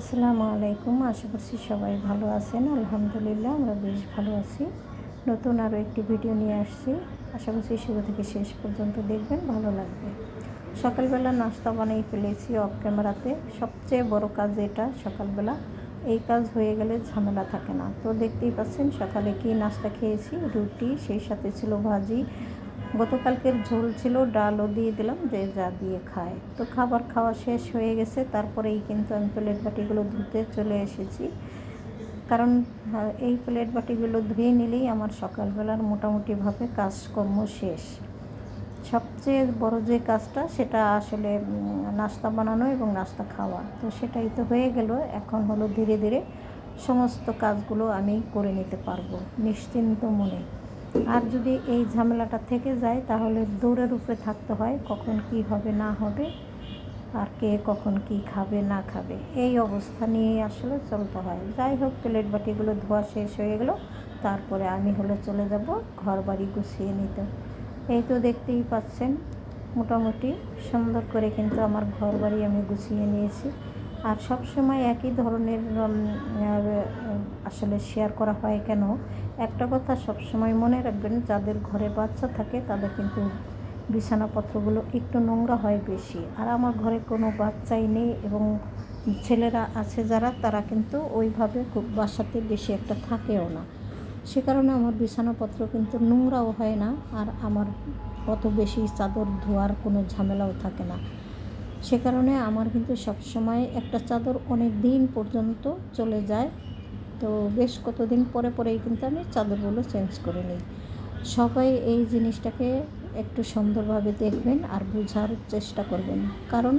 আসসালামু আলাইকুম। আশা করছি সবাই ভালো আছেন। আলহামদুলিল্লাহ আমরা বেশ ভালো আছি। নতুন আরও একটি ভিডিও নিয়ে আসছি। আশা করছি শুরু থেকে শেষ পর্যন্ত দেখবেন, ভালো লাগবে। সকালবেলা নাস্তা বানিয়ে ফেলেছি অফ ক্যামেরাতে সবচেয়ে বড় কাজ এটা সকালবেলা। এই কাজ হয়ে গেলে ঝামেলা থাকে না। তো দেখতেই পাচ্ছেন সকালে কি নাস্তা খেয়েছি? রুটি, সেই সাথে ছিল ভাজি গতকালকের ঝোল ছিল ডালও দিয়ে দিলাম যে যা দিয়ে খায়। তো খাবার খাওয়া শেষ হয়ে গেছে তারপরেই কিন্তু আমি প্লেট বাটিগুলো ধুতে চলে এসেছি। কারণ আহ, এই প্লেট বাটিগুলো ধুয়ে নিলেই আমার সকালবেলার মোটামুটিভাবে কাজকর্ম শেষ। সবচেয়ে বড় যে কাজটা সেটা আসলে নাস্তা বানানো এবং নাস্তা খাওয়া। তো সেটাই তো হয়ে গেল এখন হলো ধীরে ধীরে সমস্ত কাজগুলো আমি করে নিতে পারব নিশ্চিন্ত মনে। আর যদি এই ঝামেলাটা থেকে যায়, তাহলে দৌড়ের উপরে থাকতে হয়, কখন কি হবে, না হবে, আর কে কখন কি খাবে, না খাবে। এই অবস্থা নিয়ে আসলে চলতে হয়। যাই হোক, প্লেট বাটিগুলো ধোয়া শেষ হয়ে গেলো। তারপরে আমি হলে চলে যাব ঘর বাড়ি গুছিয়ে নিতে। এই তো দেখতেই পাচ্ছেন, মোটামুটি সুন্দর করে কিন্তু আমার ঘর বাড়ি আমি গুছিয়ে নিয়েছি। আর সব সময় একই ধরনের আসলে শেয়ার করা হয় কেন? একটা কথা সব সময় মনে রাখবেন, যাদের ঘরে বাচ্চা থাকে তাদের কিন্তু বিছানাপত্রগুলো একটু নোংরা হয় বেশি। আর আমার ঘরে কোনো বাচ্চাই নেই এবং ছেলেরা আছে যারা, তারা কিন্তু ওইভাবে খুব বাসাতে বেশি একটা থাকেও না। সে কারণে আমার বিছানাপত্র কিন্তু নোংরাও হয় না, আর আমার অত বেশি চাদর ধোয়ার কোনো ঝামেলাও থাকে না। সে কারণে আমার কিন্তু সবসময় একটা চাদর অনেক দিন পর্যন্ত চলে যায়। তো বেশ কতদিন পরে পরেই কিন্তু আমি চাদরগুলো চেঞ্জ করে নিই। সবাই এই জিনিসটাকে একটু সুন্দরভাবে দেখবেন আর বোঝার চেষ্টা করবেন। কারণ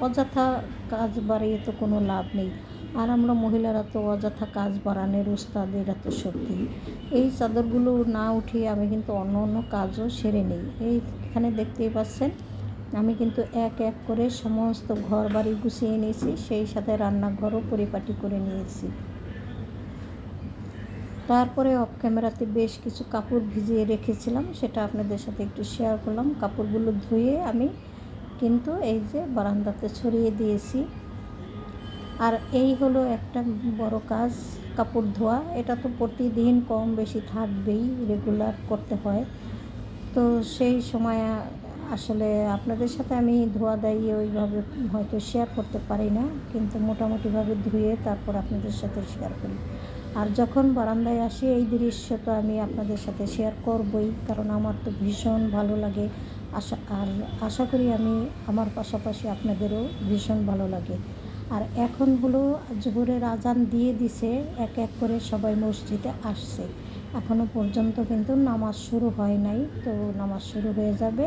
অযথা কাজ বাড়িয়ে তো কোনো লাভ নেই। আর আমরা মহিলারা তো অযথা কাজ বাড়ানোর উস্তাদ, এটা তো সত্যি। এই চাদরগুলো না উঠিয়ে আমি কিন্তু অন্য অন্য কাজও সেরে নিই। এইখানে দেখতেই পাচ্ছেন আমি কিন্তু এক এক করে সমস্ত ঘর বাড়ি গুছিয়ে নিয়েছি, সেই সাথে রান্নাঘরও পরিপাটি করে নিয়েছি। তারপরে অফ ক্যামেরাতে বেশ কিছু কাপড় ভিজিয়ে রেখেছিলাম, সেটা আপনাদের সাথে একটু শেয়ার করলাম। কাপড়গুলো ধুয়ে আমি কিন্তু এই যে বারান্দাতে ছড়িয়ে দিয়েছি। আর এই হলো একটা বড় কাজ, কাপড় ধোয়া। এটা তো প্রতিদিন কম বেশি থাকবেই রেগুলার করতে হয়। তো সেই সময় আসলে আপনাদের সাথে আমি ধোয়া দাইয়ে ওইভাবে হয়তো শেয়ার করতে পারি না, কিন্তু মোটামুটিভাবে ধুয়ে তারপর আপনাদের সাথে শেয়ার করি। আর যখন বারান্দায় আসি, এই দৃশ্য তো আমি আপনাদের সাথে শেয়ার করবই, কারণ আমার তো ভীষণ ভালো লাগে। আশা, আর আশা করি আমি আমার পাশাপাশি আপনাদেরও ভীষণ ভালো লাগে। আর এখন হলো জোহরের আজান দিয়ে দিছে, এক এক করে সবাই মসজিদে আসছে। এখনও পর্যন্ত কিন্তু নামাজ শুরু হয় নাই, তো নামাজ শুরু হয়ে যাবে।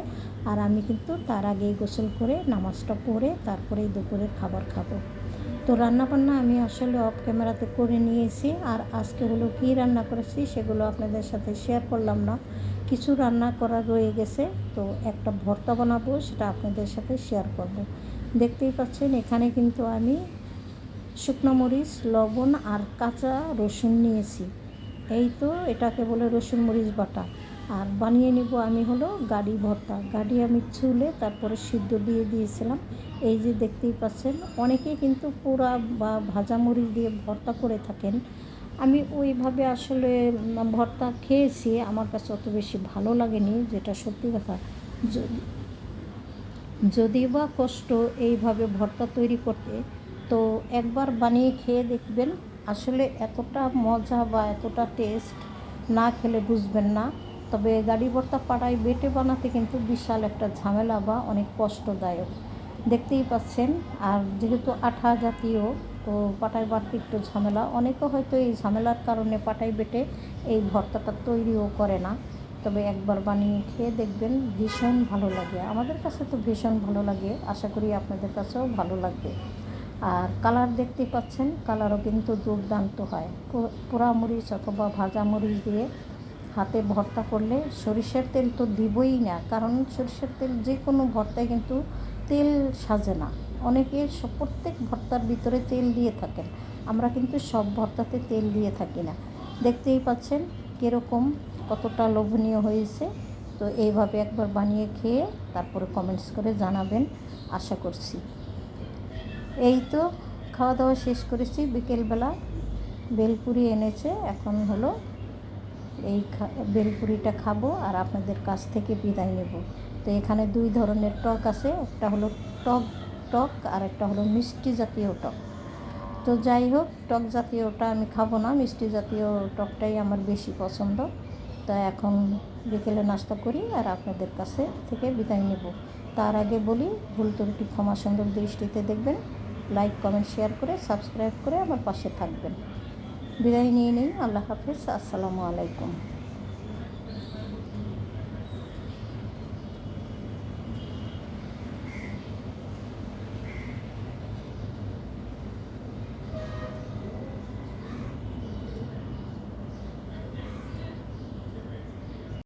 আর আমি কিন্তু তার আগেই গোসল করে নামাজটা পড়ে তারপরেই দুপুরের খাবার খাব। তো রান্নাবান্না আমি আসলে অফ ক্যামেরাতে করে নিয়েছি, আর আজকে হলো কী রান্না করেছি সেগুলো আপনাদের সাথে শেয়ার করলাম না। কিছু রান্না করা রয়ে গেছে, তো একটা ভর্তা বানাবো সেটা আপনাদের সাথে শেয়ার করব। দেখতেই পাচ্ছেন এখানে কিন্তু আমি শুকনো মরিচ, লবণ আর কাঁচা রসুন নিয়েছি। এই তো এটাকে বলে রসুন মরিচ বাটা। আর বানিয়ে নিব আমি হলো গাড়ি ভর্তা। গাড়ি আমি ছুলে তারপরে সিদ্ধ দিয়ে দিয়েছিলাম। এই যে দেখতেই পাচ্ছেন অনেকে কিন্তু পোড়া বা ভাজা মরিচ দিয়ে ভর্তা করে থাকেন। আমি ওইভাবে আসলে ভর্তা খেয়েছি, আমার কাছে অত বেশি ভালো লাগেনি, যেটা সত্যি কথা। যদি বা কষ্ট এইভাবে ভর্তা তৈরি করতে, তো একবার বানিয়ে খেয়ে দেখবেন আসলে এতটা মজা বা এতটা টেস্ট না খেলে বুঝবেন না। তবে গাড়ি ভর্তা পাড়ায় বেটে বানাতে কিন্তু বিশাল একটা ঝামেলা বা অনেক কষ্টদায়ক। দেখতেই পাচ্ছেন, আর যেহেতু আঠা জাতীয়, তো পাটায় বাড়তে একটু ঝামেলা। অনেকে হয়তো এই ঝামেলার কারণে পাটায় বেটে এই ভর্তাটা তৈরিও করে না। তবে একবার বানিয়ে খেয়ে দেখবেন ভীষণ ভালো লাগে। আমাদের কাছে তো ভীষণ ভালো লাগে। আশা করি আপনাদের কাছেও ভালো লাগবে। আর কালার দেখতে পাচ্ছেন, কালারও কিন্তু দুর্দান্ত হয়। পোড়া মরিচ অথবা ভাজা মরিচ দিয়ে হাতে ভর্তা করলে সরিষার তেল তো দিবই না, কারণ সরিষার তেল যে কোনো ভর্তায় কিন্তু তেল সাজে না। অনেকে প্রত্যেক ভর্তার ভিতরে তেল দিয়ে থাকেন, আমরা কিন্তু সব ভর্তাতে তেল দিয়ে থাকি না। দেখতেই পাচ্ছেন কীরকম, কতটা লোভনীয় হয়েছে। তো এইভাবে একবার বানিয়ে খেয়ে তারপরে কমেন্টস করে জানাবেন, আশা করছি। এই তো খাওয়া দাওয়া শেষ করেছি। বিকেলবেলা বেলপুরি এনেছে। এখন হলো এই বেলপুরিটা খাব আর আপনাদের কাছ থেকে বিদায় নেব। তো এখানে দুই ধরনের টক আছে। একটা হলো টক টক আর একটা হলো মিষ্টি জাতীয় টক। তো যাই হোক, টক জাতীয়টা আমি খাব না। মিষ্টি জাতীয় টকটাই আমার বেশি পছন্দ। তা এখন বিকেলে নাস্তা করি আর আপনাদের কাছে থেকে বিদায় নেব। তার আগে বলি, ভুল ত্রুটি ক্ষমা সুন্দর দৃষ্টিতে দেখবেন। লাইক কমেন্ট শেয়ার করে সাবস্ক্রাইব করে আমার পাশে থাকবেন। বিদায় নিয়ে নিই, আল্লাহ হাফিজ, আসসালামু আলাইকুম।